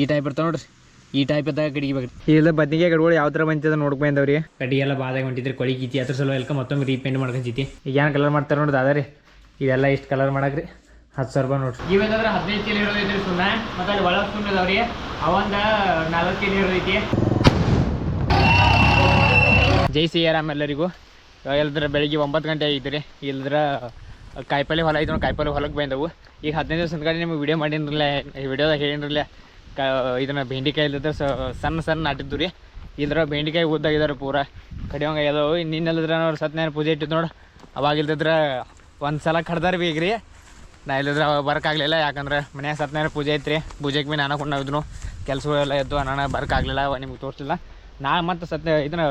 ಈ ಟೈಪ್ ಇರ್ತಾವ ನೋಡ್ರಿ. ಈ ಟೈಪ್ ಇದ್ದಾಗ ಕಡಿಗೆ ಬೇಕು ಇಲ್ಲ ಬದ್ನಿಗೆ ಗಡ್ಗಳು ಯಾವ ಥರ ಬಂತದ ನೋಡ್ಕೊಂಡವ್ರಿ ಕಡಿ ಎಲ್ಲ ಬಾದಾಗ ಹೊಂಟಿದ್ರಿ ಕೊಳಿ ಗೀತಿ ಅದ್ರ ಸಲ ಎಲ್ಕ ಮತ್ತೊಮ್ಮೆ ರೀಪೇಂಟ್ ಮಾಡ್ಕೊಂತೈತಿ ಈಗ ಏನು ಕಲರ್ ಮಾಡ್ತಾರೆ ನೋಡ್ರಿ ಅದ ರೀ ಇದೆಲ್ಲ ಇಷ್ಟು ಕಲರ್ ಮಾಡಕ್ರಿ. ಹತ್ತು ಸಾವಿರ ರೂಪಾಯಿ ನೋಡ್ರಿ. ಇವೇನಂದ್ರೆ ಹದಿನೈದು ಕೆ ಇರೋದೈತ್ರಿ ಸುಮ್ಮನೆ ಮತ್ತೆ ಅಲ್ಲಿ ಒಳಗೆ ಸುಮ್ಮನೆ ಅದಾವ್ರಿ ಅವಂದ ನಾಲ್ಕು ಕೆ ಇರೋದೈತಿ ಜೈ ಸಿಯಾರಾಮ್ ಎಲ್ಲರಿಗೂ. ಎಲ್ಲದ್ರ ಬೆಳಿಗ್ಗೆ ಒಂಬತ್ತು ಗಂಟೆ ಆಗಿತ್ತು ಇಲ್ಲದ್ರೆ ಕಾಯಿಪಲ್ಲೆ ಹೊಲ ಐತೆ ನೋಡಿ ಕಾಯಿಪಲ್ಲೆ ಹೊಲಕ್ಕೆ ಬಂದವು. ಈಗ ಹದಿನೈದು ದಿವಸ ನಿಮಗೆ ವಿಡಿಯೋ ಮಾಡಿನ್ರಲ್ಲ ವಿಡಿಯೋದಾಗ ಹೇಳಿನ್ರಲ್ಲ. ಕ, ಇದನ್ನ ಬೆಂಡೆಕಾಯಿ ಇಲ್ಲದ ಸಣ್ಣ ಸಣ್ಣ ನಾಟಿದ್ದು ರೀ. ಇಲ್ದ್ರ ಬೆಂಡೆಕಾಯಿ ಉದ್ದಾಗಿದ್ದಾರೆ ಪೂರ. ಕಡಿಯೋಂಗ ಅದಾವು ನಿನ್ನೆಲ್ಲದ್ರ ಅವ್ರು ಸತ್ಯನಾರಾಯಣ ಪೂಜೆ ಇಟ್ಟಿದ್ದು ನೋಡು. ಅವಾಗ ಇಲ್ದಿದ್ರೆ ಒಂದು ಸಲ ಕಡ್ದಾರ ಭೀ ಈಗ ರೀ. ನಾ ಇಲ್ಲದ್ರೆ ಬರೋಕ್ಕಾಗಲಿಲ್ಲ ಯಾಕಂದ್ರೆ ಮನ್ಯಾಗ ಸತ್ಯನಾರಾಯಣ ಪೂಜೆ ಐತ್ರಿ. ಪೂಜೆಗೆ ಭೀ ನಾನು ಕೊಂಡೋಗಿದ್ನು. ಕೆಲಸಗಳೆಲ್ಲ ಎದ್ದು ನಾನು ಬರೋಕ್ಕಾಗಲಿಲ್ಲ ನಿಮ್ಗೆ ತೋರಿಸಿಲ್ಲ. ನಾ ಮತ್ತು ಸತ್ಯ ಇದನ್ನ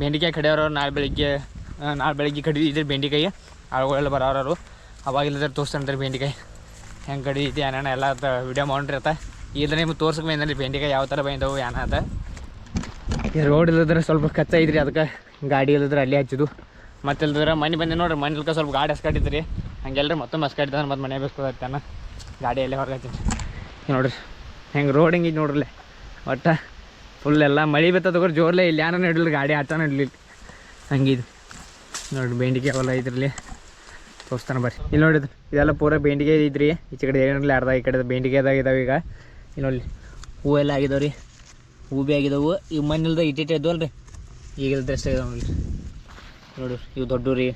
ಬೆಂಡಿಕಾಯಿ ಕಡಿಯೋರು ನಾಳೆ ಬೆಳಿಗ್ಗೆ ನಾಳೆ ಬೆಳಿಗ್ಗೆ ಕಡಿದಿದ್ರಿ ಬೆಂಡಿಕಾಯಿ. ಆಳುಗಳೆಲ್ಲ ಬರೋರು ಅವಾಗಿಲ್ಲದ್ರೆ ತೋರಿಸ್ತಾರೆ ಬೆಂಡೆಕಾಯಿ. ಹೆಂಗೆ ಕಡಿದೈತಿ ಅನ್ನೋಣ ಎಲ್ಲ ವಿಡಿಯೋ ಮಾಡಿರತ್ತ ಇದ್ರೆ ನಿಮ್ಗೆ ತೋರ್ಸಕ್ಕೆ ಬಂದ್ರಿ ಬೆಂಡೆಕಾಯಿ ಯಾವ ಥರ ಬಂದವು ಏನ ಅದ ಈ ರೋಡ್ ಇಲ್ಲದ್ರೆ ಸ್ವಲ್ಪ ಕಚ್ಚ ಐತ್ರಿ ಅದಕ್ಕೆ ಗಾಡಿ ಇಲ್ಲದ್ರೆ ಅಲ್ಲಿ ಹಚ್ಚಿದ್ದು. ಮತ್ತೆ ಇಲ್ದ್ರೆ ಮನೆ ಬಂದೆ ನೋಡ್ರಿ, ಮನೆ ಸ್ವಲ್ಪ ಗಾಡಿ ಹಸ್ಕಟ್ಟಿದ್ರಿ ಹಂಗೆಲ್ರಿ ಮತ್ತೊಮ್ಮೆ ಹಸ್ಕಟ್ಟಿದ್ರೆ ಮತ್ತೆ ಮನೆ ಬೇಕು ಗಾಡಿ ಎಲ್ಲೇ ಹೊರಗೆ ಹಚ್ಚಿ ನೋಡ್ರಿ, ಹೆಂಗೆ ರೋಡ್ ಹೆಂಗಿದ್ ನೋಡ್ರಲ್ಲೇ. ಒಟ್ಟು ಫುಲ್ ಎಲ್ಲ ಮಳೆ ಬತ್ತ ತಗೋರಿ, ಜೋರ್ಲೆ ಇಲ್ಲಿ ಯಾರು ನಡಿಲಿ ಗಾಡಿ ಆಟನ ಇಡ್ಲಿಲ್ಲ ಹಂಗಿದು ನೋಡ್ರಿ ಬೆಂಡಿಗೆ ಅವೆಲ್ಲ ಇದ್ರಲ್ಲಿ ತೋರಿಸ್ತಾನೆ ಬರ್ರಿ. ಇಲ್ಲಿ ನೋಡಿದ್ರೆ ಇದೆಲ್ಲ ಪೂರ ಬೆಂಡಿಗೆ ಇದ್ರಿ ಈಚೆ ಕಡೆ ಏನಿರಲಿ ಅರ್ಧ ಈ ಕಡೆ ಬೆಂಡಿಗೆದಾಗ ಇದಾವೆ ಈಗ. ಇಲ್ಲಿ ನೋಡಿ ಹೂವೆಲ್ಲ ಆಗಿದಾವೆ ರೀ ಹೂ ಭೀ ಆಗಿದಾವು. ಇವು ಮಣ್ಣಿಲ್ದ ಇಟ್ಟಿಟ್ಟು ಇದ್ವಲ್ಲ ರೀ ಈಗ ಇಲ್ದ ಅಷ್ಟೇ ಇದಾವೆ ನೋಡ್ರಿ. ನೋಡ್ರಿ, ಇವು ದೊಡ್ಡ ರೀ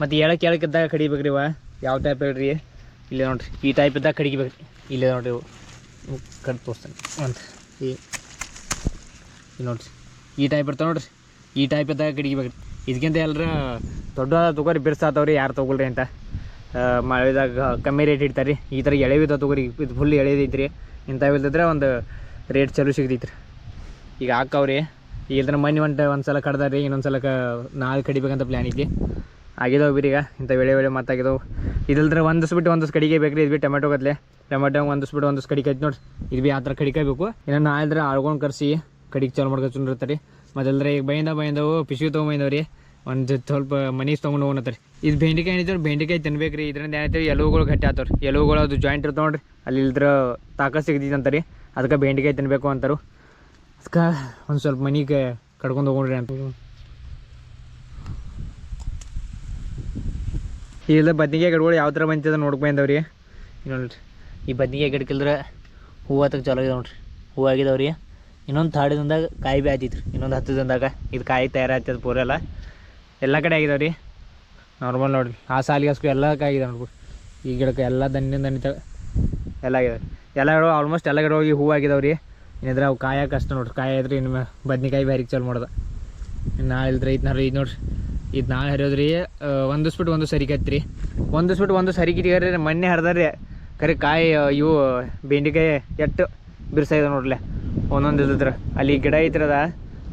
ಮತ್ತು ಹೇಳಕ್ಕೆ ಹೇಳಕ್ಕೆ ಇದ್ದಾಗ ಕಡಿಬೇಕು ರೀ ಇವ. ಯಾವ ಟೈಪ್ ಹೇಳ್ರಿ? ಇಲ್ಲಿ ನೋಡ್ರಿ. ಈ ಟೈಪ್ ಇದ್ದಾಗ ಕಡಿಬೇಕು ಇಲ್ಲೇ ನೋಡಿರಿ ಇವು. ಕಡ್ ತೋರಿಸ್ತಾನೆ. ಅಂತ ಈ ನೋಡ್ರಿ. ಈ ಟೈಪ್ ಇರ್ತಾವೆ ನೋಡ್ರಿ. ಈ ಟೈಪ್ ಇದ್ದಾಗ ಕಡಿಬೇಕು ಇದಕ್ಕಿಂತ ಎಲ್ಲರ ದೊಡ್ಡ ತಗೋರಿ ಬಿರ್ಸಾತವ್ರಿ ಯಾರು ತೊಗೊಳ್ರಿ ಅಂತ. ಮಳೆದಾಗ ಕಮ್ಮಿ ರೇಟ್ ಇಡ್ತಾರೆ. ಈ ಥರ ಎಳೆವಿದ ತಗೋರಿ, ಇದು ಫುಲ್ ಎಳೆದೈತ್ರಿ ಇಂಥವು ಇಲ್ದಿದ್ರೆ ಒಂದು ರೇಟ್ ಚಲೋ ಸಿಗ್ತೈತ್ರಿ. ಈಗ ಹಾಕವ್ರಿ. ಇಲ್ದ್ರೆ ಮನೆ ಒಂಟ ಒಂದು ಸಲ ಕಡ್ದಾರಿ ಇನ್ನೊಂದು ಸಲ ನಾಲ್ಕು ನಾಳೆ ಕಡಿಬೇಕಂತ ಪ್ಲ್ಯಾನ್ ಐತಿ ಆಗಿದಾವೆ ಈಗ ಇಂಥ ವೇಳೆ ವೇಳೆ ಮಾತಾಗಿದಾವೆ ಇದಿಲ್ದ್ರೆ ಒಂದಿಸ್ಬಿಟ್ಟು ಬಿಟ್ಟು ಸ್ಕಡಿ ಕಡಿಗೆ ಬೇಕ್ರಿ, ಇದು ಬಿ ಟೊಮೆಟೊ ಗತ್ಲೆ ಟೊಮೆಟೊ ಒಂದಸ್ ಬಿಟ್ಟು ಒಂದಸ್ ಕಡಿಕೆ ಐತಿ ನೋಡಿ ಇದು ಬಿ ಆ ಥರ ಕಡಿಕಬೇಕು ಇನ್ನು ನಾಳಿದ್ರೆ ಆಳ್ಕೊಂಡು ಕರೆಸಿ ಕಡಿಗೆ ಚಾಲು ಮಾಡ್ಕೊತಿರ್ತಾರೆ ಮೊದಲ್ದ್ರೆ ಈಗ ಬೈಂದ ಬೈಂದವು ಪಿಶು ತೊಗೊಂಬಂದವ್ರಿ ಒಂದು ಸ್ವಲ್ಪ ಮನೀಸ್ ತೊಗೊಂಡು ಹೋಗ್ನತ್ತಾರೆ ಇದು ಬೆಂಡೆಕಾಯಿ ಏನಿದ್ರು ಬೆಂಡೆಕಾಯಿ ತಿನ್ಬೇಕು ರೀ ಇದರಿಂದ ಏನಾಯ್ತು ಎಲುವುಗಳು ಗಟ್ಟಿ ಆತವ್ರಿ ಎಲುವುಗಳು ಅದು ಜಾಯಿಂಟ್ ಇರ್ತಾವ ನೋಡ್ರಿ. ಅಲ್ಲಿ ಇಲ್ದ್ರ ತಾಕ ಸಿಗ್ತೈತೆ ಅಂತಾರೆ. ಅದಕ್ಕೆ ಬೆಂಡೆಕಾಯಿ ತಿನ್ನಬೇಕು ಅಂತಾರೆ. ಅದಕ್ಕೆ ಒಂದು ಸ್ವಲ್ಪ ಮನೆಗೆ ಕಡ್ಕೊಂಡು ಹೋಗ್ರಿ ಅಂತ. ಇಲ್ಲ, ಬದ್ನಿಕಾಯಿ ಗಿಡಗಳು ಯಾವ ಥರ ಬಂತದ ನೋಡ್ಕೊಂಡವ್ ರೀ ನೋಡ್ರಿ. ಈ ಬದ್ನಿಕಾಯಿ ಗಿಡಕ್ಕಿಲ್ದ್ರೆ ಹೂವು ಹತ್ತಕ್ಕೆ ಚಲೋ ಇದೆ ನೋಡ್ರಿ. ಹೂವು ಆಗಿದಾವ್ರಿ ಇನ್ನೊಂದು ಥರ್ಡ್ ದಿನದಾಗ ಕಾಯಿ ಬಿ ಆಯ್ತಿತ್ತು ಇನ್ನೊಂದು ಹತ್ತು ದಿನದಾಗ ಇದು ಕಾಯಿ ತಯಾರಾಗ್ತದೆ ಪೂರೆಲ್ಲ ಎಲ್ಲ ಕಡೆ ರೀ. ನಾರ್ಮಲ್ ನೋಡ್ರಿ. ಆ ಸಾಲಿಗೆ ಎಲ್ಲ ಆಗಿದೆ ಇದೆ ಈ ಗಿಡಕ್ಕೆ ಎಲ್ಲ ದಣ್ಣಿನ ದಣಿತ ಎಲ್ಲ ಆಗಿದಾವೆ ಎಲ್ಲ ಗಿಡ ಆಲ್ಮೋಸ್ಟ್ ಎಲ್ಲ ಗಿಡ ಹೋಗಿ ಹೂವು ರೀ. ಏನಿದ್ರೆ ಅವು ಕಾಯಕ್ಕೆ ಕಷ್ಟ ನೋಡ್ರಿ. ಕಾಯಿ ಆದ್ರೆ ಇನ್ನು ಬದ್ನಿಕಾಯಿ ಬ್ಯಾರಿಗೆ ಚಾಲು ಮಾಡ್ದೆ. ನಾಳೆ ಇಲ್ದ್ರೆ ಇದು ನೋಡ್ರಿ ಇದು ನೋಡ್ರಿ. ಇದು ನಾಳೆ ಹರಿಯೋದ್ರಿ ಒಂದು ಸ್ಬಿಟ್ಟು ಒಂದು ಸರಿಕತ್ರಿ ಒಂದು ಸರಿ ಒಂದು ಸರಿಕಿಟ್ಗಾರಿ ಮೊನ್ನೆ ಹರಿದಾರಿ ಕರೆ ಕಾಯಿ ಇವು ಬೆಂಡೆಕಾಯಿ ಎಟ್ಟು ಬಿರ್ಸಾಗಿದೆ ನೋಡ್ಲೆ ಒಂದೊಂದು ಇದ್ರೆ ಅಲ್ಲಿ ಗಿಡ ಐತ್ರದ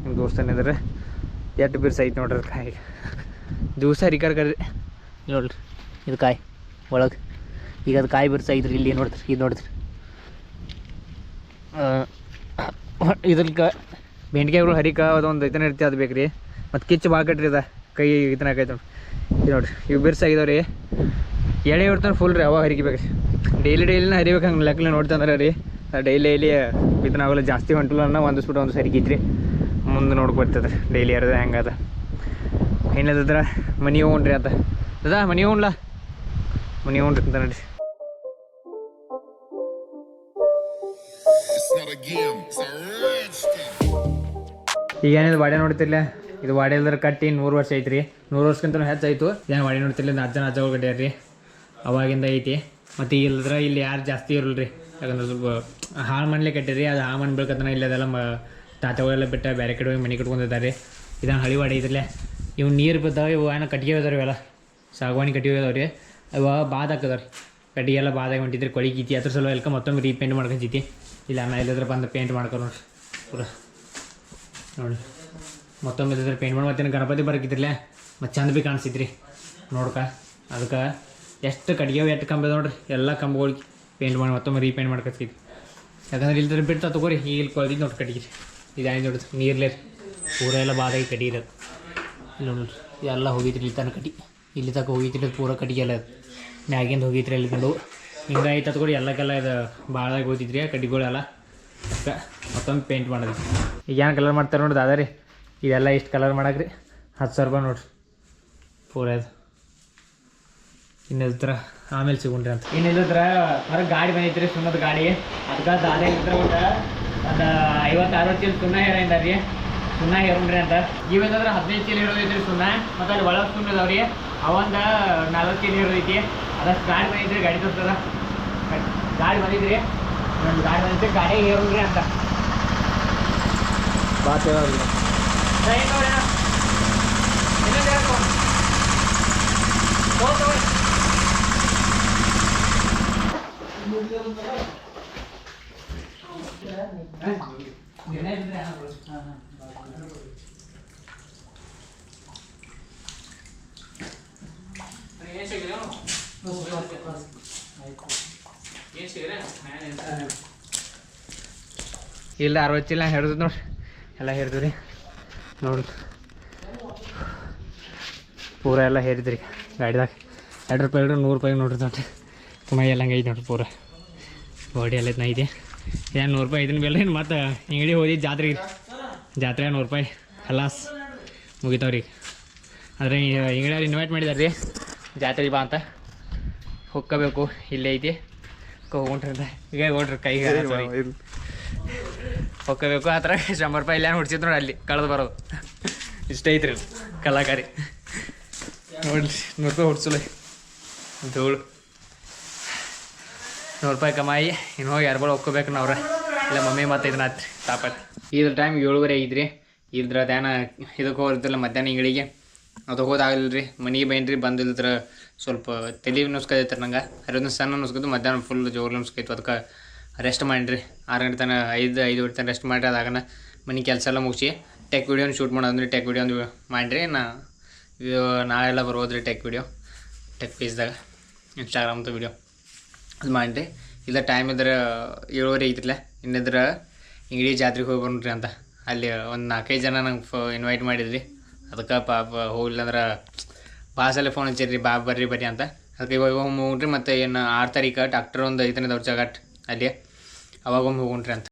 ನಿಮ್ಮ ದೋಸ್ತನ ಇದ್ರ. ಎಟ್ಟು ಬಿರ್ಸೈತಿ ನೋಡ್ರಿ ಅದ್ ಕಾಯಿ. ದಿವಸ ರಿಕರ್ ಕರ್ರಿ. ನೋಡ್ರಿ, ಇದು ಕಾಯಿ ಒಳಗೆ. ಈಗ ಅದು ಕಾಯಿ ಬಿರ್ಸ ಐತ್ರಿ ಇಲ್ಲಿ ನೋಡ್ತೀರಿ, ಇದು ನೋಡಿದ್ರಿ ಇದಕ್ಕೆ ಬೆಂಡೆಕಾಯಿಗಳು ಹರಿಕ, ಅದೊಂದು ಇದನ್ನ ಇರ್ತೀವಿ ಅದು ಬೇಕ್ರಿ. ಮತ್ತು ಕಿಚ್ಚು ಭಾಳ ಕಟ್ರಿ ಅದ, ಕೈ ಇದನ್ನ ಹಾಕೈತೆ ನೋಡ್ರಿ. ಇದು ನೋಡ್ರಿ, ಇವು ಬಿರ್ಸ ರೀ ಎಳೆ ಇರ್ತಾನೆ ಫುಲ್ ರೀ, ಅವಾಗ ಹರಿಗಿಬೇಕು ಡೈಲಿ ಡೈಲಿನ ಹರಿಬೇಕು ಹಂಗೆ ಲೆಕ್ಕಲೆ ನೋಡ್ತಂದ್ರೆ ರೀ. ಡೈಲಿ ಡೈಲಿ ಇದನ್ನ ಆಗೋಲ್ಲ ಜಾಸ್ತಿ ಹೊಂಟಿಲ್ಲ ಅನ್ನೋ ಒಂದು ಸ್ಬಿಟ್ಟು ಒಂದು ಮುಂದೆ ನೋಡ್ಕೊಡ್ತದೆ ಡೈಲಿ ಅರ್ಧ ಹೆಂಗದ ಏನದ ಮನಿ ಹೋಗ್ರಿ ಅದ. ಅದ ಮನಿ ಹೋಗ್ಲ ಮನಿ ಹೋಗ್ರಿ ಅಂತ ನೋಡಿ. ಈಗ ಏನಿದೆ ವಾಡೆ ನೋಡ್ತಿರ್ಲ? ಇದು ವಾಡೆ ಇಲ್ದ್ರ ಕಟ್ಟಿ ನೂರು ವರ್ಷ ಐತ್ರಿ. ನೂರು ವರ್ಷಕ್ಕಿಂತ ಹೆಚ್ಚಾಯ್ತು. ಏನು ವಾಡೆ ನೋಡ್ತಿರ್ಲಿ? ಅಜ್ಜನ ಅಜ್ಜಗಳು ಕಟ್ಟ್ಯಾರ ರೀ ಅವಾಗಿಂದ ಐತಿ. ಮತ್ತು ಇಲ್ಲದ್ರೆ ಇಲ್ಲಿ ಯಾರು ಜಾಸ್ತಿ ಇರಲ್ರಿ. ಯಾಕಂದ್ರೆ ಸ್ವಲ್ಪ ಹಾಳು ಮನೇಲಿ ಕಟ್ಟಿರಿ. ಅದು ಹಾಳು ಮಣ್ಣು ಬೆಳ್ಕತನ ಇಲ್ಲಿ ಅದೆಲ್ಲ ತಾತಗಳೆಲ್ಲ ಬಿಟ್ಟ ಬೇರೆ ಕಡೆ ಹೋಗಿ ಮನೆ ಕಟ್ಕೊಂಡಿದ್ದಾರೆ. ಇದನ್ನು ಹಳಿ ಐತ್ರಲ್ಲ ಇವು ನೀರು ಬಿದ್ದಾವ ಇವು ಏನೋ ಕಟ್ಟಿಗೆ ಇದಾವೆ ಇವೆಲ್ಲ. ಸಾಗವಾಣಿ ಕಟ್ಟಿಗೆ ಇದಾವೆ ರೀ ಬಾದ್ ಹಾಕದವ್ರಿ. ಕಟ್ಟಿಗೆ ಎಲ್ಲ ಬಾದಾಗಿ ಹೊಂಟಿದ್ರಿ ಕೊಳಿ ಗೀತಿ. ಅದ್ರ ಸಲ ಎಲ್ಕ ಮತ್ತೊಮ್ಮೆ ರೀಪೇಂಟ್ ಮಾಡ್ಕೊಂಡಿತಿ ಇಲ್ಲ ಆಮೇಲೆ ಇಲ್ಲದ್ರೆ ಬಂದು ಪೇಂಟ್ ಮಾಡ್ಕೊಂಡು ನೋಡ್ರಿ. ಪೂರ. ನೋಡಿ. ಮತ್ತೊಮ್ಮೆ ಇದ್ರೆ ಪೇಂಟ್ ಮಾಡಿ ಮತ್ತೆ ಗಣಪತಿ ಬರಕಿದ್ರಲ್ಲೇ ಮತ್ತು ಚಂದ ಭೀ ಕಾಣಿಸಿದ್ರಿ. ನೋಡ್ಕ. ಅದಕ್ಕೆ ಎಷ್ಟು ಕಟ್ಗೆ ಎಷ್ಟು ಕಂಬ ನೋಡ್ರಿ. ಎಲ್ಲ ಕಂಬಗಳಿಗೆ ಪೇಂಟ್ ಮಾಡಿ ಮತ್ತೊಮ್ಮೆ ರೀಪೇಂಟ್ ಮಾಡ್ಕೊತಿದ್ವಿ ಯಾಕಂದ್ರೆ ಇಲ್ಲದ್ರೆ ಬಿಡ್ತಾ ತಗೋರಿ. ಈಗ ಇಲ್ಲಿ ಕೊಳ್ದಿದ್ದು ನೋಡ್ರಿ ಕಟ್ಟಿಗೆ. ಇದಾಗಿ ನೋಡ್ರಿ ನೀರ್ಲೇ ಪೂರ ಎಲ್ಲ ಬಾದಾಗಿ ಕಟ್ಟಿ ಇರೋದು. ನೋಡ್ರಿ, ಎಲ್ಲ ಹೋಗಿದ್ರಿ ಇಲ್ಲಿ ತನಕ ಕಟ್ಟಿ ಇಲ್ಲಿ ತನಕ ಹೋಗಿದ್ರಿ ಪೂರ ಕಟ್ಟಿಗೆ ಎಲ್ಲ ಮ್ಯಾಗಿಂದ ಹೋಗಿತ್ರಿ ಅಲ್ಲಿ ಕಂಡು ಹಿಂಗಾಗಿ ತತ್ಕೊಡಿ ಎಲ್ಲಕ್ಕೆಲ್ಲ ಇದು ಭಾಳದಾಗ ಹೋಗಿದ್ರಿ ಆ ಮತ್ತೊಂದು ಪೇಂಟ್ ಮಾಡೋದು. ಈಗ ಏನು ಕಲರ್ ಮಾಡ್ತಾರೆ ನೋಡಿ ಅದ ರೀ ಇದೆಲ್ಲ ಇಷ್ಟು ಕಲರ್ ಮಾಡಕ್ರಿ. ಹತ್ತು ಸಾವಿರ ರೂಪಾಯಿ ನೋಡ್ರಿ. ಪೂರ ಇದು. ಥರ ಆಮೇಲೆ ಸಿಗುಣ್ರಿ ಅಂತ. ಇನ್ನಿಲ್ಲದ್ರ ಹೊರಗೆ ಗಾಡಿ ಬಂದೈತ್ರಿ ಸುಮ್ಮನೆ ಗಾಡಿ. ಅದಕ್ಕೆ ದಾದ ಒಂದು ಐವತ್ತು ಅರವತ್ತು ಚೀಲ ಸುಣ್ಣ ಹೇರಿಂದ ರೀ. ಸುಣ್ಣ ಹೇರೋಣ್ರಿ ಅಂತ. ಇವೇನಂದ್ರೆ ಹದಿನೈದು ಚೀಲ ಇರೋದೈತ್ರಿ ಸುಣ್ಣ. ಮತ್ತು ಅಲ್ಲಿ ಒಳಗೆ ಸುಣ್ಣ ಅದಾವ್ರಿ. ಅವಂದ ನಲ್ವತ್ತು ಚೀಲ ಇರೋದೈತಿ ಅದಷ್ಟು ಗಾಡಿ ಬಂದಿದ್ರಿ ಗಾಡಿ ತೋರ್ತದ ಗಾಡಿ ಬಂದಿದ್ರಿ. ಒಂದು ಗಾಡಿ ಬಂದಿದ್ರೆ ಗಾಡಿ ಹೇರೋಣ್ರಿ ಅಂತ. ಬಾಕಿ ಸರಿ ಅಣ್ಣ. ಇನ್ನೊಂದ್ ಇಲ್ಲ, ಅರವತ್ತು ಚೀಲ ಹಿಡ್ದು ನೋಡ್ರಿ ಎಲ್ಲ ಹಿಡಿದ್ರಿ ರೀ ನೋಡ್ರಿ ಪೂರ ಎಲ್ಲ ಹೇರಿದ್ರಿ ಗಾಡಿದಾಗ. ಎರಡು ರೂಪಾಯಿ ಎರಡು ನೂರು ರೂಪಾಯಿ ನೋಡ್ರಿ ನೋಡ್ರಿ. ತುಂಬ ಎಲ್ಲ ಹಂಗೆ ಐತೆ ನೋಡ್ರಿ ಪೂರ. ಬಾಡಿ ಎಲ್ಲ ಐತೆ ಐತೆ ಏನು ನೂರು ರೂಪಾಯಿ ಇದನ್ನ ಬೆಲ್ಲ ಮತ್ತು ಅಂಗಡಿ ಹೋಗಿ ಜಾತ್ರೆಗೆ ಜಾತ್ರೆ ನೂರು ರೂಪಾಯಿ. ಹಲಾಸ್ ಮುಗಿತಾವ್ರಿ. ಆದರೆ ಅಂಗಡಿಯವ್ರು ಇನ್ವೈಟ್ ಮಾಡಿದಾರೆ ರೀ ಜಾತ್ರೆ ಬಾ ಅಂತ. ಹೋಗ್ಕೋಬೇಕು ಇಲ್ಲೇ ಐತಿ. ಹೋಗ್ಕೊಂಡ್ರಿ ಅಂತ ಈಗ ಹೋಗ್ರಿ ಕೈಗೆ ಹೊಕ್ಕಬೇಕು ಆ ಥರ ಶಂಬರ್ ರೂಪಾಯಿ ಇಲ್ಲ ಹುಡ್ಸಿದ್ ನೋಡಿ ಅಲ್ಲಿ ಕಳೆದು ಬರೋದು. ಇಷ್ಟ ಐತ್ರಿ ಕಲಾಕಾರಿ. ನೋಡ್ರಿ ನೂರು ರೂಪಾಯಿ ಹುಡ್ಸಲ್ಲ ಧೂಳು. ನೂರು ರೂಪಾಯಿ ಕಮಾಯಿ ಇನ್ನು ಹೋಗಿ ಯಾರು ಹೋಗ್ಕೋಬೇಕು ನಾವ್ರ. ಇಲ್ಲ ಮಮ್ಮಿ ಮತ್ತೆ ಇದನ್ನ ಹತ್ರಿ ತಾಪತ್ತಿ ಇದ್ರ ಟೈಮ್ ಏಳುವರೆ ಆಗಿದ್ರಿ ಇದ್ರ ಧ್ಯಾನ ಇದಕ್ಕೆ ಹೋಗಿರ್ತಲ್ಲ ಮಧ್ಯಾಹ್ನ ಇಂಗಳಿಗೆ ಅದು ಹೋದಾಗಲಿಲ್ಲ ರೀ ಮನೆಗೆ ಬೈನ್ರಿ ಬಂದಿಲ್ದ್ರ ಸ್ವಲ್ಪ ತಲೆ ನುಸ್ಕೈತ್ರಿ ನಂಗೆ. ಅರವತ್ತು ಸಣ್ಣ ನುಸ್ಕೋದು ಮಧ್ಯಾಹ್ನ ಫುಲ್ ಜೋರು ನುಸ್ಕೈತು ಅದಕ್ಕೆ ರೆಸ್ಟ್ ಮಾಡಿರಿ ಆರು ಗಂಟೆ ತನಕ ಐದು ಐದು ತನಕ ರೆಸ್ಟ್ ಮಾಡಿರಿ, ಅದಾಗನ ಮನೆ ಕೆಲಸ ಎಲ್ಲ ಮುಗಿಸಿ ಟೆಕ್ ವೀಡಿಯೋನ ಶೂಟ್ ಮಾಡೋದ್ರಿ ಟೆಕ್ ವೀಡಿಯೋ ಒಂದು ಮಾಡಿರಿ, ನಾ ನಾಳೆಲ್ಲ ಬರ್ಬೋದ್ರಿ ಟೆಕ್ ವಿಡಿಯೋ ಟೆಕ್ ಪೇಜ್ದಾಗ ಇನ್ಸ್ಟಾಗ್ರಾಮ್ದು ವಿಡಿಯೋ ಅದು ಮಾಡಿರಿ. ಇಲ್ಲ ಟೈಮ್ ಇದ್ರೆ ಏಳುವರೆ ಐತಿಲ್ಲ ಇನ್ನಿದ್ರೆ ಇಂಗಡಿ ಜಾತ್ರೆಗೆ ಹೋಗಿ ಬರ್ರಿ ಅಂತ. ಅಲ್ಲಿ ಒಂದು ನಾಲ್ಕೈದು ಜನ ನಂಗೆ ಫ ಇನ್ವೈಟ್ ಮಾಡಿದ್ರಿ. ಅದಕ್ಕೆ ಪಾಪ ಹೋಗಿಲ್ಲ ಅಂದ್ರೆ ಬಾಸಲ್ಲೇ ಫೋನ್ ಹಚ್ಚಿರಿ ಬಾ, ಬರ್ರಿ ಬರ್ರಿ ಅಂತ. ಅದಕ್ಕೆ ಇವಾಗ ಹೋಗಿ ಹೋಗ್ರಿ ಮತ್ತು ಏನು ಆರು ತಾರೀಕು, ಡಾಕ್ಟರ್ ಒಂದು ಐತನೇ ದೌರ್ ಜಗಟ್ ಅಲ್ಲಿ. ಅವಾಗ ಒಮ್ಮೆ ಹೋಗುಣ್ರಿ ಅಂತ.